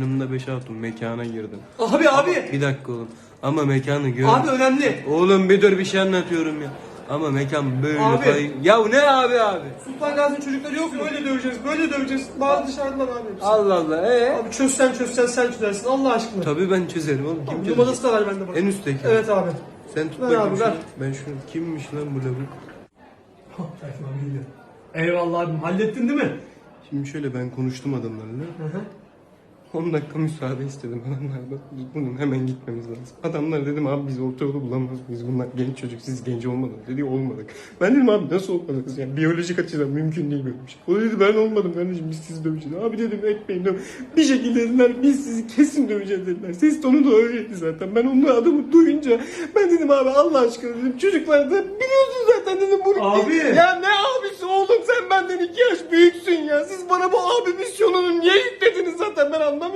Yanımda beş hatun mekana girdim. Abi abi. Bir dakika oğlum. Ama mekanı gör. Abi önemli. Oğlum bir dur bir şey anlatıyorum ya. Ama mekan böyle Abi. kay- Ya ne abi abi? Sultan Gazi'nin çocukları yok mu? Öyle döveceğiz, böyle döveceğiz. Bağır dışarıdan abi. Allah Allah ee? Abi çözsen çözsen sen çözersin Allah aşkına. Tabii ben çözerim oğlum. Kim çözer? Numarası da var bende bak. En üstteki. Evet abi. Sen tut Ver bakayım abi, şunu. ver. Ben şunu kimmiş lan bu lavuk? Eyvallah abim hallettin değil mi? Şimdi şöyle ben konuştum adamlarla. Hı hı. 10 dakika müsaade istedim adamlardan. Biz bunun hemen gitmemiz lazım. Adamlar dedim abi biz orta yolu bulamaz mıyız? Bunlar genç çocuk siz genç olmadınız dedi olmadık. Ben dedim abi nasıl olmadınız yani biyolojik açıdan mümkün değil böyle bir şey. O dedi ben olmadım kardeşim biz sizi döveceğiz. Abi dedim etmeyin dedim. Bir şekilde dediler biz sizi kesin döveceğiz dediler. Ses tonu da öyleydi zaten. Ben onun adımı duyunca ben dedim abi Allah aşkına dedim çocuklar da biliyorsun zaten dedim bunu. Abi. Ya ne abisi oğlum sen benden iki yaş büyüksün ya. Siz bana bu abi misyonunu niye ben anlamıyorum.